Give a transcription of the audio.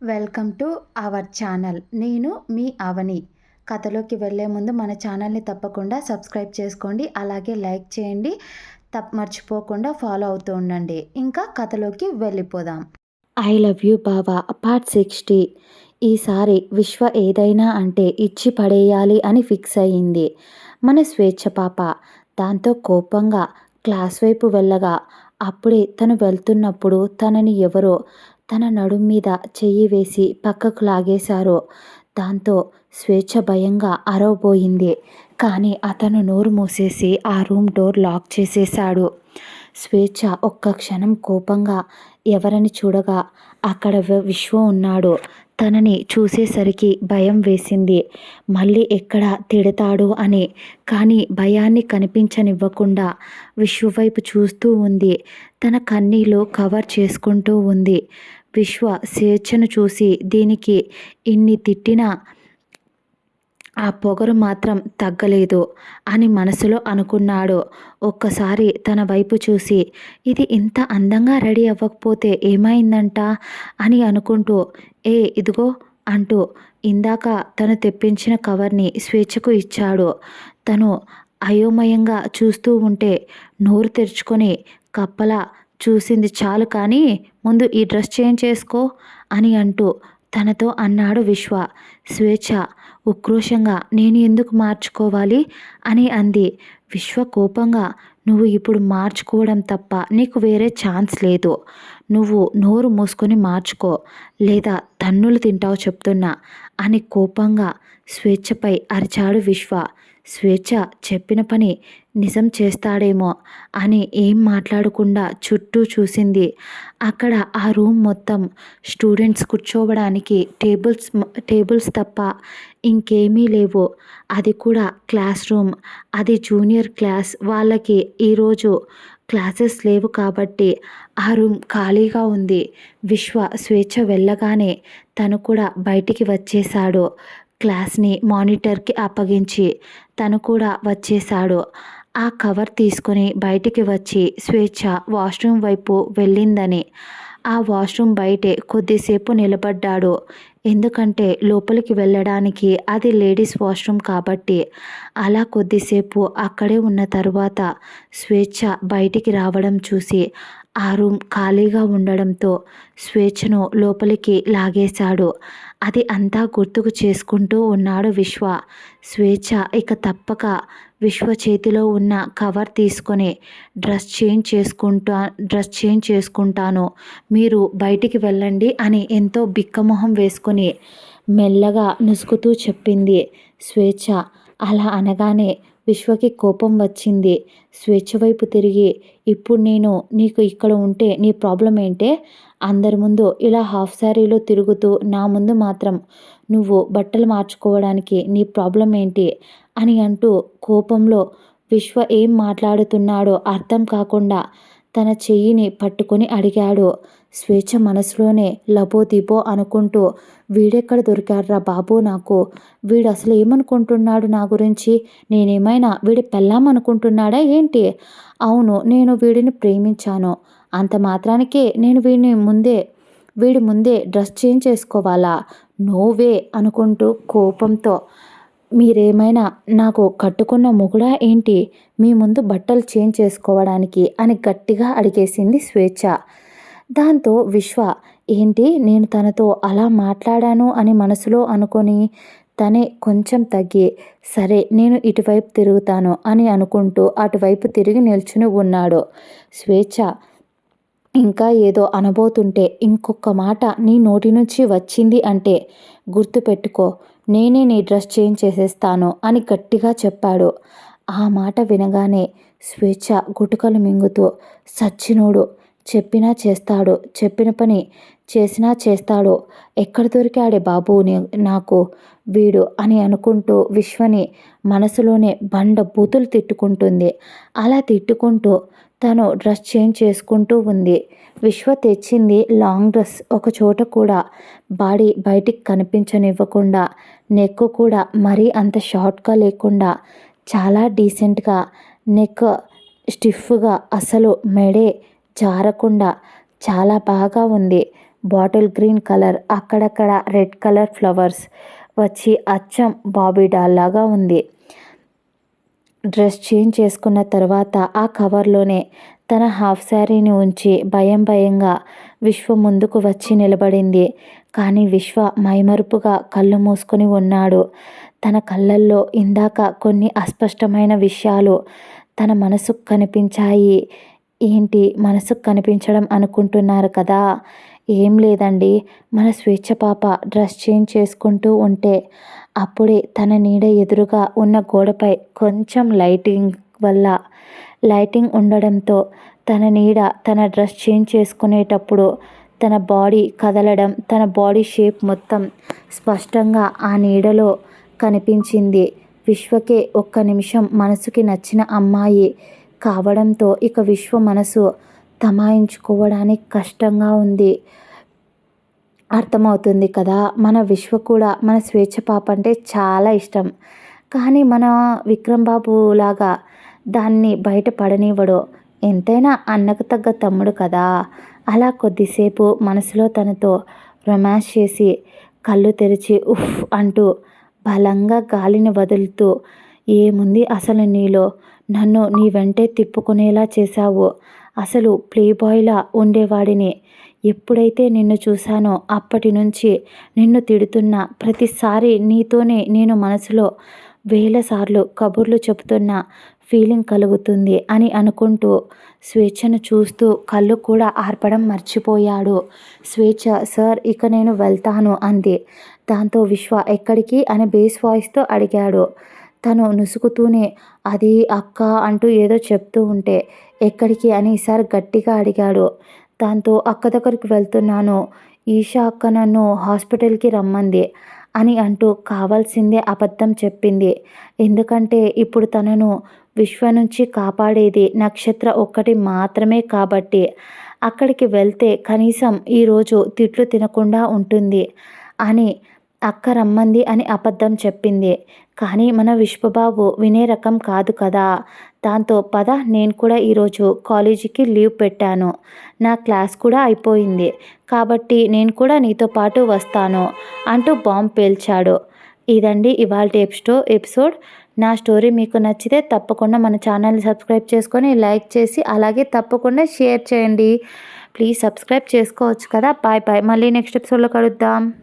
Welcome to our channel. నేను మీ అవని. కథలోకి వెళ్ళే ముందు మన ఛానల్ని తప్పకుండా సబ్స్క్రైబ్ చేసుకోండి అలాగే లైక్ చేయండి. తప్ప మర్చిపోకుండా ఫాలో అవుతూ ఉండండి. ఇంకా కథలోకి వెళ్ళిపోదాం. ఐ లవ్ యూ బావా పార్ట్ సిక్స్టీ. ఈసారి విశ్వ ఏదైనా అంటే ఇచ్చి పడేయాలి అని ఫిక్స్ అయ్యింది. మన స్వేచ్ఛ పాప. దాంతో కోపంగా క్లాస్ వైపు వెళ్ళగా అప్పుడే తను వెళ్తున్నప్పుడు తనని ఎవరో తన నడుం మీద చెయ్యి వేసి పక్కకు లాగేశారు. దాంతో స్వేచ్ఛ భయంగా అరవబోయింది. కానీ అతను నోరు మూసేసి ఆ రూమ్ డోర్ లాక్ చేసేశాడు. స్వేచ్ఛ ఒక్క క్షణం కోపంగా ఎవరని చూడగా అక్కడ విశ్వ ఉన్నాడు. తనని చూసేసరికి భయం వేసింది. మళ్ళీ ఎక్కడ తిడతాడు అని. కానీ భయాన్ని కనిపించనివ్వకుండా విశ్వ వైపు చూస్తూ ఉంది. తన కన్నీళ్ళు కవర్ చేసుకుంటూ ఉంది. విశ్వ స్వేచ్ఛను చూసి దీనికి ఇన్ని తిట్టినా ఆ పొగరు మాత్రం తగ్గలేదు అని మనసులో అనుకున్నాడు. ఒక్కసారి తన వైపు చూసి ఇది ఇంత అందంగా రెడీ అవ్వకపోతే ఏమైందంట? అని అనుకుంటూ ఏ ఇదిగో అంటూ ఇందాక తను తెప్పించిన కవర్ని స్వేచ్ఛకు ఇచ్చాడు. తను అయోమయంగా చూస్తూ ఉంటే నోరు తెరుచుకొని కప్పల చూసింది చాలు కానీ ముందు ఈ డ్రెస్ చేంజ్ చేసుకో అని అంటూ తనతో అన్నాడు విశ్వ. స్వేచ్ఛ ఉక్రోషంగా నేను ఎందుకు మార్చుకోవాలి అని అంది. విశ్వ కోపంగా నువ్వు ఇప్పుడు మార్చుకోవడం తప్ప నీకు వేరే ఛాన్స్ లేదు. నువ్వు నోరు మూసుకొని మార్చుకో. లేదా తన్నులు తింటావు చెప్తున్నా. అని కోపంగా స్వేచ్ఛపై అరిచాడు విశ్వ. స్వేచ్ఛ చెప్పిన పని నిజం చేస్తాడేమో అని ఏం మాట్లాడకుండా చుట్టూ చూసింది. అక్కడ ఆ రూమ్ మొత్తం స్టూడెంట్స్ కూర్చోవడానికి టేబుల్స్ టేబుల్స్ తప్ప ఇంకేమీ లేవు. అది కూడా క్లాస్ రూమ్. అది జూనియర్ క్లాస్. వాళ్ళకి ఈరోజు క్లాసెస్ లేవు కాబట్టి ఆ రూమ్ ఖాళీగా ఉంది. విశ్వ స్వేచ్ఛ వెళ్ళగానే తను కూడా బయటికి వచ్చేశాడు. క్లాస్ని మానిటర్కి అప్పగించి తను కూడా వచ్చేశాడు. ఆ కవర్ తీసుకొని బయటికి వచ్చి స్వేచ్ఛ వాష్రూమ్ వైపు వెళ్ళిందని ఆ వాష్రూమ్ బయటే కొద్దిసేపు నిలబడ్డాడు. ఎందుకంటే లోపలికి వెళ్ళడానికి అది లేడీస్ వాష్రూమ్ కాబట్టి. అలా కొద్దిసేపు అక్కడే ఉన్న తర్వాత స్వేచ్ఛ బయటికి రావడం చూసి ఆ రూమ్ ఖాళీగా ఉండడంతో స్వేచ్ఛను లోపలికి లాగేశాడు. అది అంతా గుర్తుకు చేసుకుంటూ ఉన్నాడు విశ్వ. స్వేచ్ఛ ఇక తప్పక విశ్వ చేతిలో ఉన్న కవర్ తీసుకొని డ్రెస్ చేంజ్ చేసుకుంటా డ్రెస్ చేంజ్ చేసుకుంటాను. మీరు బయటికి వెళ్ళండి అని ఎంతో బిక్కమొహం వేసుకొని మెల్లగా నుసుకుతూ చెప్పింది. స్వేచ్ఛ. అలా అనగానే విశ్వకి కోపం వచ్చింది. స్వేచ్ఛ వైపు తిరిగి ఇప్పుడు నేను నీకు ఇక్కడ ఉంటే నీ ప్రాబ్లం ఏంటే? అందరి ముందు ఇలా హాఫ్ శారీలో తిరుగుతూ నా ముందు మాత్రం నువ్వు బట్టలు మార్చుకోవడానికి నీ ప్రాబ్లం ఏంటి? అని అంటూ కోపంలో విశ్వ ఏం మాట్లాడుతున్నాడో అర్థం కాకుండా తన చెయ్యిని పట్టుకొని అడిగాడు. స్వేచ్ఛ మనసులోనే లబోదిబో అనుకుంటూ వీడెక్కడ దొరికాడ్రా బాబు నాకు? వీడు అసలు ఏమనుకుంటున్నాడు నా గురించి? నేనేమైనా వీడి పెళ్ళామనుకుంటున్నాడా ఏంటి? అవును నేను వీడిని ప్రేమించాను. అంత మాత్రానికే నేను వీడిని ముందే వీడి ముందే డ్రెస్ చేంజ్ చేసుకోవాలా? నోవే అనుకుంటూ కోపంతో మీరేమైనా నాకు కట్టుకున్న మొగుడా ఏంటి? మీ ముందు బట్టలు చేంజ్ చేసుకోవడానికి అని గట్టిగా అడిగేసింది స్వేచ్ఛ. దాంతో విశ్వ ఏంటి నేను తనతో అలా మాట్లాడాను అని మనసులో అనుకొని తనే కొంచెం తగ్గి సరే నేను ఇటువైపు తిరుగుతాను అని అనుకుంటూ అటువైపు తిరిగి నిల్చుని ఉన్నాడు. స్వేచ్ఛ ఇంకా ఏదో అనబోతుంటే ఇంకొక మాట నీ నోటి నుంచి వచ్చింది అంటే గుర్తుపెట్టుకో నేనే నీ డ్రెస్ చేంజ్ చేసేస్తాను అని గట్టిగా చెప్పాడు. ఆ మాట వినగానే స్వేచ్ఛ గుటుకలు మింగుతూ సచ్చినోడు చెప్పినా చేస్తాడు చెప్పిన పని చేసినా చేస్తాడు. ఎక్కడ దొరికాడే బాబు నాకు వీడు అని అనుకుంటూ విశ్వని మనసులోనే బండ బూతులు తిట్టుకుంటుంది. అలా తిట్టుకుంటూ తను డ్రెస్ చేంజ్ చేసుకుంటూ ఉంది. విశ్వ తెచ్చింది లాంగ్ డ్రెస్ ఒక చోట కూడా. బాడీ బయటికి కనిపించనివ్వకుండా. నెక్ కూడా మరీ అంత షార్ట్గా లేకుండా. చాలా డీసెంట్గా. నెక్ స్టిఫ్గా అసలు మెడే జారకుండా. చాలా బాగా ఉంది. బాటిల్ గ్రీన్ కలర్ అక్కడక్కడ రెడ్ కలర్ ఫ్లవర్స్. వచ్చి అచ్చం బాబీ డాల్ లాగా ఉంది. డ్రెస్ చేంజ్ చేసుకున్న తర్వాత ఆ కవర్లోనే తన హాఫ్ శారీని ఉంచి భయం భయంగా విశ్వ ముందుకు వచ్చి నిలబడింది. కానీ విశ్వ మైమరుపుగా కళ్ళు మూసుకొని ఉన్నాడు. తన కళ్ళల్లో ఇందాక కొన్ని అస్పష్టమైన విషయాలు తన మనసుకు కనిపించాయి. ఏంటి? మనసుకు కనిపించడం అనుకుంటున్నారు కదా? ఏం లేదండి. మన స్వేచ్ఛ పాప డ్రెస్ చేంజ్ చేసుకుంటూ ఉంటే అప్పుడే తన నీడ ఎదురుగా ఉన్న గోడపై కొంచెం లైటింగ్ వల్ల లైటింగ్ ఉండడంతో తన నీడ తన డ్రెస్ చేంజ్ చేసుకునేటప్పుడు తన బాడీ కదలడం తన బాడీ షేప్ మొత్తం స్పష్టంగా ఆ నీడలో కనిపించింది. విశ్వకే ఒక్క నిమిషం మనసుకి నచ్చిన అమ్మాయి కావడంతో ఇక విశ్వ మనసు తమాయించుకోవడానికి కష్టంగా ఉంది. అర్థమవుతుంది కదా మన విశ్వ కూడా మన స్వేచ్ఛ పాప అంటే చాలా ఇష్టం. కానీ మన విక్రమ్ బాబు లాగా దాన్ని బయట పడనివ్వడు. ఎంతైనా అన్నకు తగ్గ తమ్ముడు కదా. అలా కొద్దిసేపు మనసులో తనతో రొమాన్స్ చేసి కళ్ళు తెరిచి ఉఫ్ అంటూ బలంగా గాలిని వదులుతూ ఏముంది అసలు నీలో? నన్ను నీ వెంటే తిప్పుకునేలా చేశావు? అసలు ప్లేబాయ్లా ఉండేవాడిని. ఎప్పుడైతే నిన్ను చూశానో అప్పటి నుంచి నిన్ను తిడుతున్న ప్రతిసారి నీతోనే నేను మనసులో వేల సార్లు కబుర్లు చెబుతున్న ఫీలింగ్ కలుగుతుంది అని అనుకుంటూ స్వేచ్ఛను చూస్తూ కళ్ళు కూడా ఆర్పడం మర్చిపోయాడు. స్వేచ్ఛ సార్ ఇక నేను వెళ్తాను అంది. దాంతో విశ్వ ఎక్కడికి అని బేస్ వాయిస్తో అడిగాడు. తను నుసుకుతూనే అది అక్క అంటూ ఏదో చెప్తూ ఉంటే ఎక్కడికి? అని సార్ గట్టిగా అడిగాడు. దాంతో అక్క దగ్గరికి వెళ్తున్నాను. ఈషా అక్క నన్ను హాస్పిటల్కి రమ్మంది అని అంటూ కావాల్సిందే అబద్ధం చెప్పింది. ఎందుకంటే ఇప్పుడు తనను విశ్వ నుంచి కాపాడేది నక్షత్ర ఒక్కటి మాత్రమే కాబట్టి. అక్కడికి వెళ్తే కనీసం ఈరోజు తిట్లు తినకుండా ఉంటుంది అని అక్క రమ్మంది అని అబద్ధం చెప్పింది. కానీ మన విశ్వబాబు వినే రకం కాదు కదా. దాంతో పద నేను కూడా ఈరోజు కాలేజీకి లీవ్ పెట్టాను. నా క్లాస్ కూడా అయిపోయింది. కాబట్టి నేను కూడా నీతో పాటు వస్తాను అంటూ బాంబ్ పేల్చాడు. ఇదండి ఇవాళ ఎపిస్టో ఎపిసోడ్. నా స్టోరీ మీకు నచ్చితే తప్పకుండా మన ఛానల్ని సబ్స్క్రైబ్ చేసుకొని లైక్ చేసి అలాగే తప్పకుండా షేర్ చేయండి. ప్లీజ్ సబ్స్క్రైబ్ చేసుకోవచ్చు కదా. Bye bye. మళ్ళీ నెక్స్ట్ ఎపిసోడ్లో కలుద్దాం.